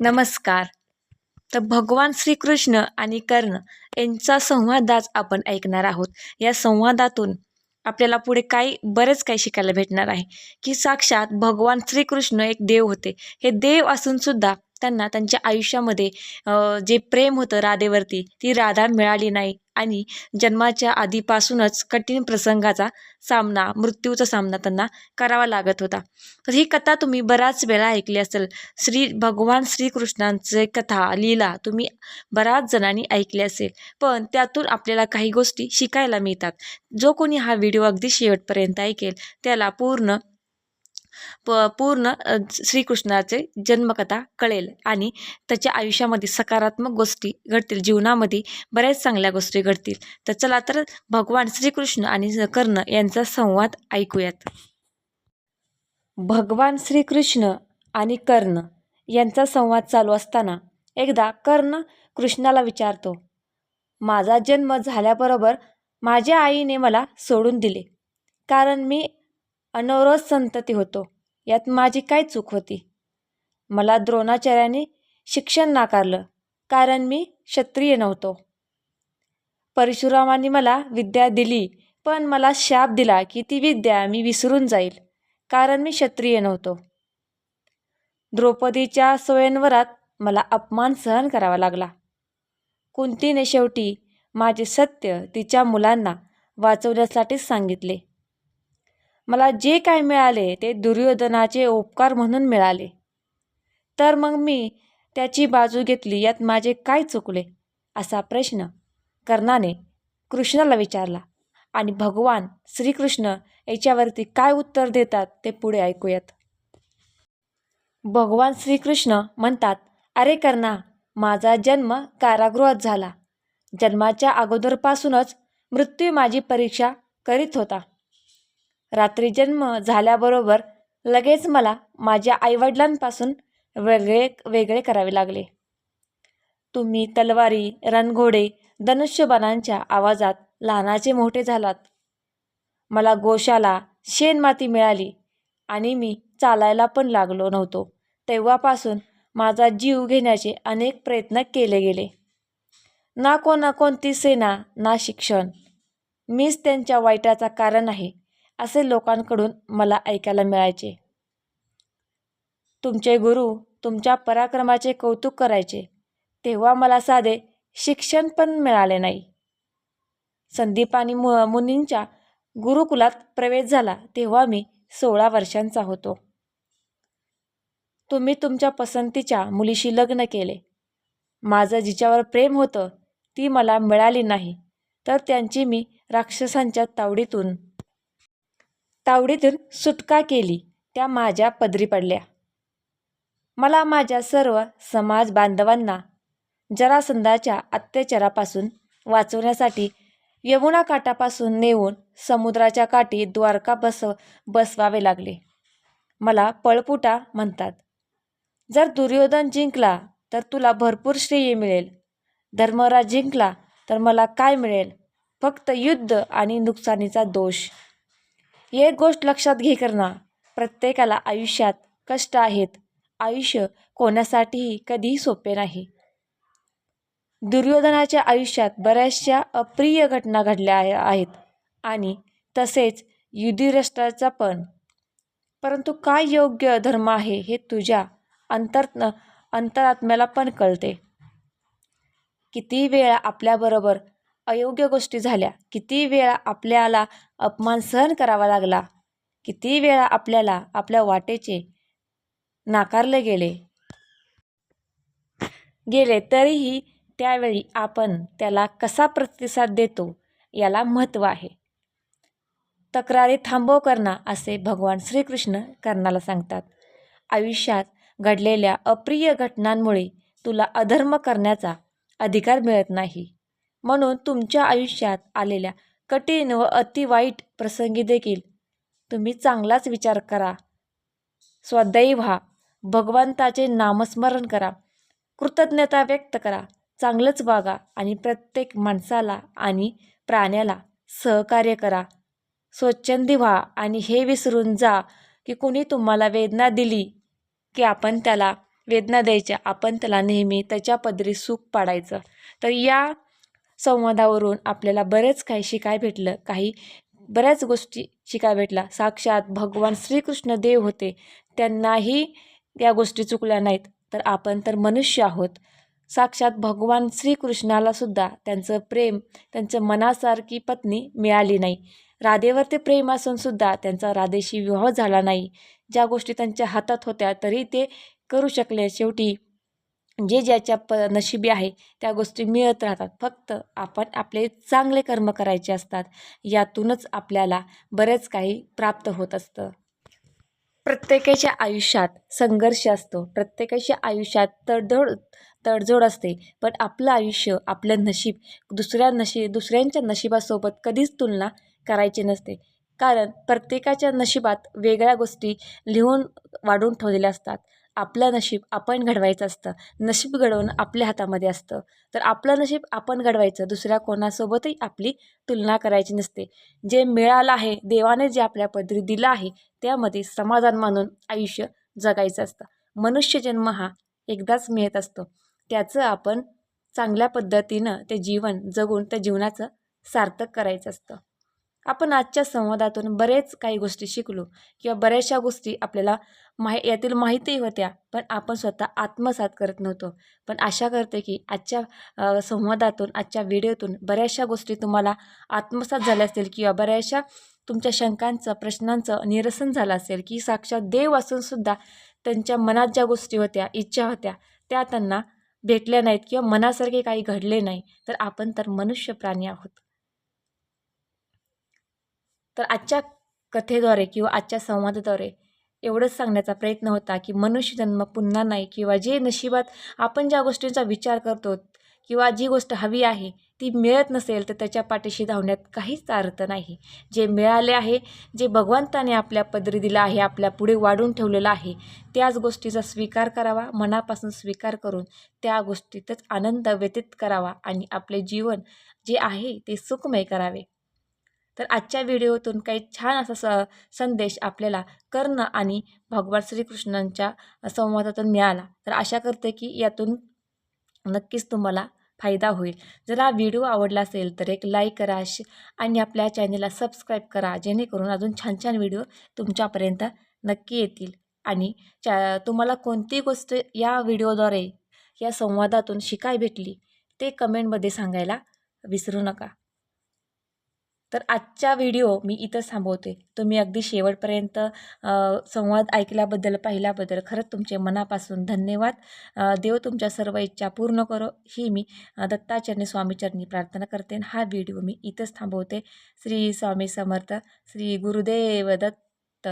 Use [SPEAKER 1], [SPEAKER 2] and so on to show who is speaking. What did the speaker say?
[SPEAKER 1] नमस्कार. तर भगवान श्रीकृष्ण आणि कर्ण यांचा संवाद आज आपण ऐकणार आहोत. या संवादातून आपल्याला पुढे काही बरेच काही शिकायला भेटणार आहे. की साक्षात भगवान श्रीकृष्ण एक देव होते. हे देव असूनसुद्धा त्यांना त्यांच्या आयुष्यामध्ये जे प्रेम होतं राधेवरती ती राधा मिळाली नाही. आणि जन्माच्या आधीपासूनच कठीण प्रसंगाचा सामना मृत्यूचा सामना त्यांना करावा लागत होता. तर ही कथा तुम्ही बराच वेळा ऐकली असेल. श्री भगवान श्रीकृष्णांचे कथा लीला तुम्ही बऱ्याच जणांनी ऐकली असेल. पण त्यातून आपल्याला काही गोष्टी शिकायला मिळतात. जो कोणी हा व्हिडिओ अगदी शेवटपर्यंत ऐकेल त्याला पूर्ण प पूर्ण श्रीकृष्णाचे जन्मकथा कळेल आणि त्याच्या आयुष्यामध्ये सकारात्मक गोष्टी घडतील जीवनामध्ये बऱ्याच चांगल्या गोष्टी घडतील. तर चला तर भगवान श्रीकृष्ण आणि कर्ण यांचा संवाद ऐकूयात. भगवान श्रीकृष्ण आणि कर्ण यांचा संवाद चालू असताना एकदा कर्ण कृष्णाला विचारतो माझा जन्म झाल्याबरोबर माझ्या आईने मला सोडून दिले. कारण मी अनवरोध संतती होतो. यात माझी काय चूक होती? मला द्रोणाचार्याने शिक्षण नाकारलं कारण मी क्षत्रिय नव्हतो. परशुरामांनी मला विद्या दिली पण मला शाप दिला की ती विद्या मी विसरून जाईल कारण मी क्षत्रिय नव्हतो. द्रौपदीच्या स्वयंवरात मला अपमान सहन करावा लागला. कुंतीने शेवटी माझे सत्य तिच्या मुलांना वाचवण्यासाठीच सांगितले. मला जे काय मिळाले ते दुर्योधनाचे उपकार म्हणून मिळाले. तर मग मी त्याची बाजू घेतली यात माझे काय चुकले? असा प्रश्न कर्णाने कृष्णाला विचारला. आणि भगवान श्रीकृष्ण याच्यावरती काय उत्तर देतात ते पुढे ऐकूयात. भगवान श्रीकृष्ण म्हणतात अरे कर्णा माझा जन्म कारागृहात झाला. जन्माच्या अगोदरपासूनच मृत्यू माझी परीक्षा करीत होता. रात्री जन्म झाल्याबरोबर लगेच मला माझ्या आईवडिलांपासून वेगळे वेगळे करावे लागले. तुम्ही तलवारी रणघोडे धनुष्यबाणांच्या आवाजात लहानाचे मोठे झालात. मला गोशाला शेणमाती मिळाली आणि मी चालायला पण लागलो नव्हतो. तेव्हापासून माझा जीव घेण्याचे अनेक प्रयत्न केले गेले. ना कोणा कोणती सेना ना शिक्षण. मीच त्यांच्या वाईटाचा कारण आहे. असे लोकांकडून मला ऐकायला मिळायचे. तुमचे गुरु तुमच्या पराक्रमाचे कौतुक करायचे. तेव्हा मला साधे शिक्षण पण मिळाले नाही. संदीपानी मु मुनींच्या गुरुकुलात प्रवेश झाला तेव्हा मी सोळा वर्षांचा होतो. तुम्ही तुमच्या पसंतीच्या मुलीशी लग्न केले. माझं जिच्यावर प्रेम होतं ती मला मिळाली नाही. तर त्यांची मी राक्षसांच्या तावडीतून तावडीतून सुटका केली. त्या माझ्या पदरी पडल्या. मला माझ्या सर्व समाज बांधवांना जरासंधाच्या अत्याचारापासून वाचवण्यासाठी यमुना काठापासून नेऊन समुद्राच्या काठी द्वारका बसव बसवावे लागले. मला पळपुटा म्हणतात जर दुर्योधन जिंकला तर तुला भरपूर श्रेय मिळेल. धर्मराज जिंकला तर मला काय मिळेल? फक्त युद्ध आणि नुकसानीचा दोष. एक गोष्ट लक्षात घे करणा. प्रत्येकाला आयुष्यात कष्ट आहेत. आयुष्य कोणासाठीही कधीही सोपे नाही. दुर्योधनाच्या आयुष्यात बऱ्याचशा अप्रिय घटना घडल्या आहेत. आणि तसेच युधिराष्ट्राचा पण. परंतु काय योग्य धर्म आहे हे तुझ्या अंतर अंतरात्म्याला पण कळते. किती वेळा आपल्याबरोबर अयोग्य गोष्टी झाल्या. किती वेळा आपल्याला अपमान सहन करावा लागला. किती वेळा आपल्याला आपल्या वाटेचे नाकारले गेले. गेले तरीही त्यावेळी आपण त्याला कसा प्रतिसाद देतो याला महत्त्व आहे. तक्रारी थांबव करणा असे भगवान श्रीकृष्ण कर्णाला सांगतात. आयुष्यात घडलेल्या अप्रिय घटनांमुळे तुला अधर्म करण्याचा अधिकार मिळत नाही. म्हणून तुमच्या आयुष्यात आलेल्या कठीण व अतिवाईट प्रसंगी देखील तुम्ही चांगलाच विचार करा. स्वाध्यायी व्हा भगवंताचे नामस्मरण करा. कृतज्ञता व्यक्त करा. चांगलंच वागा आणि प्रत्येक माणसाला आणि प्राण्याला सहकार्य करा. स्वच्छंदी व्हा आणि हे विसरून जा की कुणी तुम्हाला वेदना दिली की आपण त्याला वेदना द्यायच्या आपण त्याला नेहमी त्याच्या पदरी सुख पाडायचं. तर या संवादावरून आपल्याला बरेच काही शिकाय भेटलं. काही बऱ्याच गोष्टी शिकाय भेटला. साक्षात भगवान श्रीकृष्ण देव होते. त्यांनाही या गोष्टी चुकल्या नाहीत. तर आपण तर मनुष्य आहोत. साक्षात भगवान श्रीकृष्णाला सुद्धा त्यांचं प्रेम त्यांचं मनासारखी पत्नी मिळाली नाही. राधेवर ते प्रेम असून सुद्धा त्यांचा राधेशी विवाह झाला नाही. ज्या गोष्टी त्यांच्या हातात होत्या तरी ते करू शकले. शेवटी जे ज्याच्या प नशिबी आहे त्या गोष्टी मिळत राहतात. फक्त आपण आपले चांगले कर्म करायचे असतात यातूनच आपल्याला बरेच काही प्राप्त होत असतं. प्रत्येकाच्या आयुष्यात संघर्ष असतो. प्रत्येकाच्या आयुष्यात तडजोड तडजोड असते. पण आपलं आयुष्य आपलं नशीब दुसऱ्या नशीब दुसऱ्यांच्या नशिबासोबत कधीच तुलना करायची नसते. कारण प्रत्येकाच्या नशिबात वेगळ्या गोष्टी लिहून वाढून ठेवलेल्या असतात. आपलं नशीब आपण घडवायचं असतं. नशीब घडवणं आपल्या हातामध्ये असतं. तर आपलं नशीब आपण घडवायचं दुसऱ्या कोणासोबतही आपली तुलना करायची नसते. जे मिळालं आहे देवाने जे आपल्या पदरी दिलं आहे त्यामध्ये समाधान मानून आयुष्य जगायचं असतं. मनुष्य जन्म हा एकदाच मिळत असतो. त्याचं आपण चांगल्या पद्धतीनं ते जीवन जगून त्या जीवनाचं सार्थक करायचं असतं. आपण आजच्या संवादातून बरेच काही गोष्टी शिकलो किंवा बऱ्याचशा गोष्टी आपल्याला माहि यातील माहिती होत्या पण आपण स्वतः आत्मसात करत नव्हतो. पण आशा करते की आजच्या संवादातून आजच्या व्हिडिओतून बऱ्याचशा गोष्टी तुम्हाला आत्मसात झाल्या असतील किंवा बऱ्याचशा तुमच्या शंकांचं प्रश्नांचं निरसन झालं असेल की साक्षात देव असूनसुद्धा त्यांच्या मनात ज्या गोष्टी होत्या इच्छा होत्या त्या त्यांना भेटल्या नाहीत किंवा मनासारखे काही घडले नाही तर आपण तर मनुष्य प्राणी आहोत. तर आजच्या कथेद्वारे किंवा आजच्या संवादाद्वारे एवढंच सांगण्याचा प्रयत्न होता की मनुष्य जन्म पुन्हा नाही किंवा जे नशिबात आपण ज्या गोष्टींचा विचार करतो किंवा जी गोष्ट हवी आहे ती मिळत नसेल तर त्याच्या पाठीशी धावण्यात काहीच अर्थ नाही. जे मिळाले आहे जे भगवंताने आपल्या पदरी दिलं आहे आपल्या पुढे वाढून ठेवलेलं आहे त्याच गोष्टीचा स्वीकार करावा मनापासून स्वीकार करून त्या गोष्टीतच आनंद व्यतीत करावा आणि आपले जीवन जे आहे ते सुखमय करावे. तर आजच्या व्हिडिओतून काही छान असा स संदेश आपल्याला कर्ण आणि भगवान श्रीकृष्णांच्या संवादातून मिळाला. तर आशा करते की यातून नक्कीच तुम्हाला फायदा होईल. जर हा व्हिडिओ आवडला असेल तर एक लाईक करा श आणि आपल्या चॅनेलला सबस्क्राईब करा जेणेकरून अजून छान छान व्हिडिओ तुमच्यापर्यंत नक्की येतील. आणि च्या तुम्हाला कोणती गोष्ट या व्हिडिओद्वारे या संवादातून शिकाय भेटली ते कमेंटमध्ये सांगायला विसरू नका. तर आजचा व्हिडिओ मी इथंच थांबवते. तुम्ही अगदी शेवटपर्यंत संवाद ऐकल्याबद्दल पाहिल्याबद्दल खरंच तुमचे मनापासून धन्यवाद. देव तुमच्या सर्व इच्छा पूर्ण करो. ही मी दत्ताचरणी स्वामीचरणी प्रार्थना करते हा व्हिडिओ मी इथंच थांबवते. श्री स्वामी समर्थ श्री गुरुदेव दत्त.